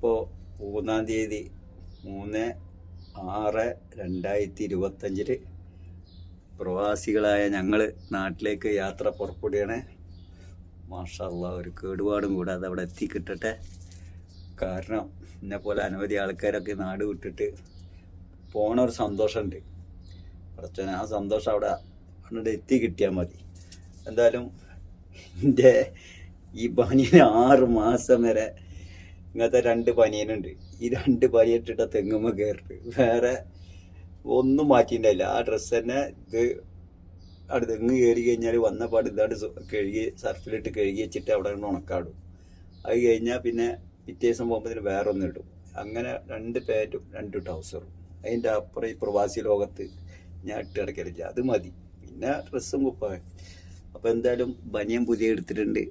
ഇപ്പോൾ മൂന്നാം തീയതി മൂന്ന് ആറ് രണ്ടായിരത്തി ഇരുപത്തഞ്ചിൽ പ്രവാസികളായ ഞങ്ങൾ നാട്ടിലേക്ക് യാത്ര പുറപ്പെടുകയാണ്. മാഷല്ല ഒരു കേടുപാടും കൂടാതെ അവിടെ എത്തിക്കിട്ടട്ടെ. കാരണം എന്നെ പോലെ അനവധി ആൾക്കാരൊക്കെ നാട് വിട്ടിട്ട് പോണ ഒരു സന്തോഷമുണ്ട്. കുറച്ചനെ ആ സന്തോഷം അവിടെ അവിടെ എത്തി കിട്ടിയാൽ മതി. എന്തായാലും എന്റെ ഈ പണിയിൽ ആറ് മാസം വരെ ഇങ്ങനത്തെ രണ്ട് പനിയനുണ്ട്. ഈ രണ്ട് പനിയിട്ടിട്ട തെങ്ങുമ്മ കയറിട്ട് വേറെ ഒന്നും മാറ്റിയിട്ടുണ്ടായില്ല ആ ഡ്രസ്സ് തന്നെ ഇത് അവിടെ തെങ്ങ് കയറി കഴിഞ്ഞാൽ വന്ന പാട് ഇതാണ്ട് കഴുകി സർഫിലിട്ട് കഴുകി വെച്ചിട്ട് അവിടെ കൊണ്ട് ഉണക്കാടും. അത് കഴിഞ്ഞാൽ പിന്നെ പിറ്റേ ദിവസം പോകുമ്പോൾ വേറെ ഒന്നും ഇടും. അങ്ങനെ രണ്ട് പാന്റും രണ്ട് ട്രൗസറും. അതിന്റെ അപ്പുറം ഈ പ്രവാസി ലോകത്ത് ഞാൻ ഇട്ട് കിടക്കലില്ല. അത് മതി. പിന്നെ ഡ്രസ്സും കുപ്പായം. അപ്പോൾ എന്തായാലും ബനിയൻ പുതിയ എടുത്തിട്ടുണ്ട്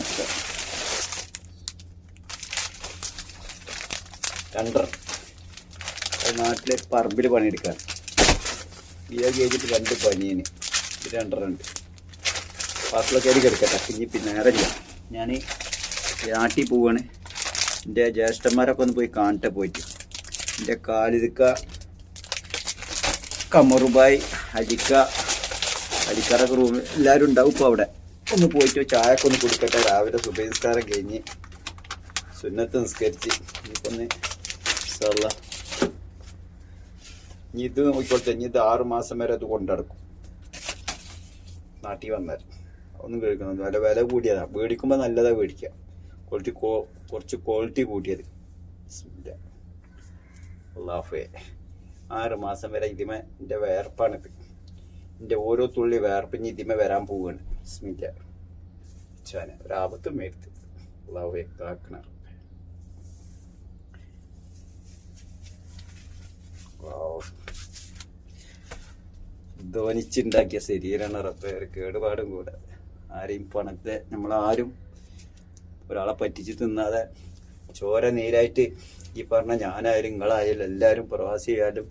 ഒക്കെ. രണ്ടര അത് നാട്ടിലെ പറമ്പിൽ പണിയെടുക്കാൻ. ഇരുപത് കേജിട്ട് രണ്ട് പനിയന്. രണ്ടെണ്ണം ഉണ്ട് പാട്ടിലൊക്കെ അരി കിടക്കട്ടെ. ഇനി പിന്നെ നേരമില്ല ഞാൻ നാട്ടിൽ പോവാണ്. എന്റെ ജ്യേഷ്ഠന്മാരൊക്കെ ഒന്ന് പോയി കാണട്ടെ പോയിട്ട്. എന്റെ കാലിതുക്ക കമറുബായ് അലിക്ക അലിക്കാറൊക്കെ റൂമിൽ എല്ലാവരും ഉണ്ടാവും ഇപ്പോൾ അവിടെ. ഒന്ന് പോയിട്ട് ചായയൊക്കെ ഒന്ന് കുടിക്കട്ടെ. രാവിലെ സുബൈസ്കാരം കഴിഞ്ഞ് സുന്നത്ത് നിസ്കരിച്ച്. ഇനിയിപ്പൊന്ന് ഇൻഷാല്ലാ ഇനി ഇത് നോക്കിക്കോട്ടെ ഇനി ഇത് ആറുമാസം വരെ അത് കൊണ്ടടക്കും. നാട്ടിൽ വന്നാൽ. ഒന്നും കഴിക്കണം വില വില കൂടിയതാ. മേടിക്കുമ്പോൾ നല്ലതാ മേടിക്കുക ക്വാളിറ്റി കുറച്ച് ക്വാളിറ്റി കൂട്ടിയത്. അല്ലാഹുവേ. ആറ് മാസം വരെ ഇതിമ എന്റെ വേർപ്പാണിത്. എന്റെ ഓരോ തുള്ളി വേർപ്പ് ഇനി ഇതിമേ വരാൻ പോവുകയാണ് സ്മിറ്റ് ചാന ഒരാപത്തും മേടുത്ത് അള്ളാഹുവേ കാക്കണ ധ്വനിച്ചുണ്ടാക്കിയ ശരീരമാണ് റബ്ബേ. കേടുപാടും കൂടെ. ആരെയും പണത്തെ നമ്മളാരും ഒരാളെ പറ്റിച്ച് തിന്നാതെ ചോര നീരായിട്ട് ഈ പറഞ്ഞ ഞാനായാലും നിങ്ങളായാലും എല്ലാവരും പ്രവാസിയായാലും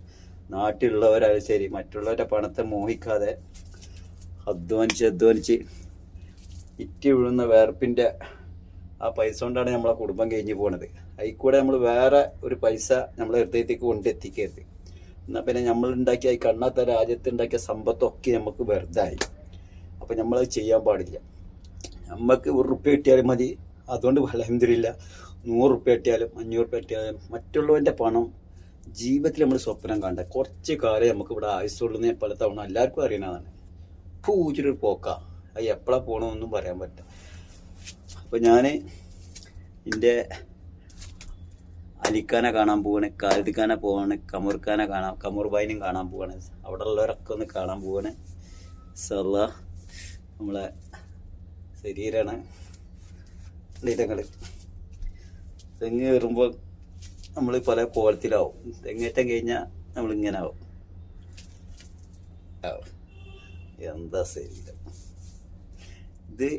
നാട്ടിലുള്ളവരായാലും ശരി മറ്റുള്ളവരുടെ പണത്തെ മോഹിക്കാതെ അധ്വാനിച്ച് അധ്വാനിച്ച് ഇറ്റി വീഴുന്ന വേർപ്പിന്റെ ആ പൈസ കൊണ്ടാണ് നമ്മളെ കുടുംബം കഴിഞ്ഞ് പോണത്. അതിൽ കൂടെ നമ്മൾ വേറെ ഒരു പൈസ നമ്മളെ ഹൃദയത്തേക്ക് കൊണ്ടെത്തിക്കരുത്. എന്നാൽ പിന്നെ നമ്മൾ ഉണ്ടാക്കിയ ഈ കണ്ണാത്ത രാജ്യത്ത് ഉണ്ടാക്കിയ സമ്പത്തൊക്കെ നമുക്ക് വെറുതായി. അപ്പം നമ്മളത് ചെയ്യാൻ പാടില്ല. നമുക്ക് ഒരു റുപ്യ കിട്ടിയാലും മതി. അതുകൊണ്ട് അലഹമില്ല നൂറ് റുപ്യ കിട്ടിയാലും അഞ്ഞൂറ് റുപ്യ കിട്ടിയാലും മറ്റുള്ളവന്റെ പണം ജീവിതത്തിൽ നമ്മൾ സ്വപ്നം കണ്ട. കുറച്ച് കാലം നമുക്ക് ഇവിടെ ആയുസുള്ളതിനെ പല തവണ എല്ലാവർക്കും അറിയണതാണ് പൂച്ചൊരു പോക്ക. അത് എപ്പോഴാണ് പോകണമെന്നൊന്നും പറയാൻ പറ്റില്ല. അപ്പോൾ ഞാൻ എന്റെ അലിഖാനെ കാണാൻ പോവാണ് കാലിക്കാന പോവാണ് കമുർക്കാന കാണാം കമൂർബായിനും കാണാൻ പോവാണ്. അവിടെ ഉള്ളവരൊക്കെ ഒന്ന് കാണാൻ പോവാണ്. സല്ല നമ്മളെ ശരീരമാണ് ഇടങ്ങൾ തെങ്ങ് കയറുമ്പോൾ നമ്മൾ പല കോലത്തിലാവും. തെങ്ങേറ്റം കഴിഞ്ഞാൽ നമ്മൾ ഇങ്ങനെ ആവും. എന്താ ശരീരം? ഇത്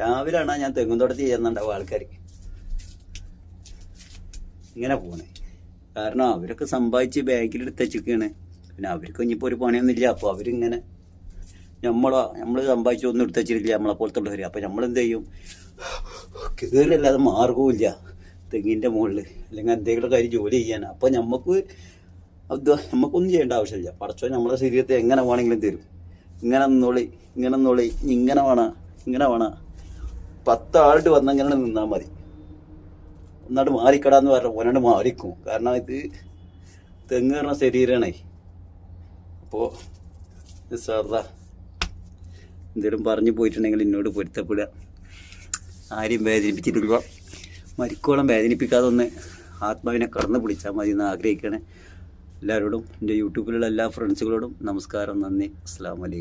രാവിലെയാണ് ഞാൻ തെങ്ങും തോട്ടത്തിൽ ചെയ്യുന്നുണ്ടാവും ആൾക്കാർ ഇങ്ങനെ പോണേ. കാരണം അവരൊക്കെ സമ്പാദിച്ച് ബാങ്കിൽ എടുത്ത് വെച്ചിരിക്കുകയാണ് പിന്നെ അവർക്ക് ഇനിയിപ്പോൾ ഒരു പണിയൊന്നുമില്ല. അപ്പോൾ അവരിങ്ങനെ നമ്മളോ നമ്മൾ സമ്പാദിച്ച് ഒന്നും എടുത്ത് വെച്ചിട്ടില്ല നമ്മളെ പോലത്തെ ഉള്ളവർ അപ്പോൾ നമ്മൾ എന്ത് ചെയ്യും? കയറില്ലാതെ മാർഗവുമില്ല തെങ്ങിന്റെ മുകളിൽ അല്ലെങ്കിൽ എന്തെങ്കിലും കാര്യം ജോലി ചെയ്യാൻ അപ്പോൾ നമുക്ക് നമുക്കൊന്നും ചെയ്യേണ്ട ആവശ്യമില്ല. പടച്ചോ നമ്മളെ ശരീരത്തെ എങ്ങനെ വേണമെങ്കിലും തരും. ഇങ്ങനെ നൊളി ഇങ്ങനെ നൊളി ഇങ്ങനെ വേണ ഇങ്ങനെ വേണ. പത്താളുടെ വന്നെങ്ങനെ നിന്നാൽ മതി. ഒന്നാട് മാറിക്കടാന്ന് പറഞ്ഞ ഒന്നാട് മാറിക്കും. കാരണം ഇത് തെങ്ങ് പറഞ്ഞ ശരീരമാണേ അപ്പോൾ സാറ എന്തെങ്കിലും പറഞ്ഞു പോയിട്ടുണ്ടെങ്കിൽ എന്നോട് പൊരുത്തപ്പെടുക. ആരെയും വേദനിപ്പിച്ചിട്ടില്ല. മരിക്കോളം വേദനിപ്പിക്കാതെ ഒന്ന് ആത്മാവിനെ കടന്നു പിടിച്ചാൽ മതി എന്ന് ആഗ്രഹിക്കണേ. എല്ലാവരോടും എന്റെ യൂട്യൂബിലുള്ള എല്ലാ ഫ്രണ്ട്സുകളോടും നമസ്കാരം നന്ദി. അസ്സാം വലൈക്കും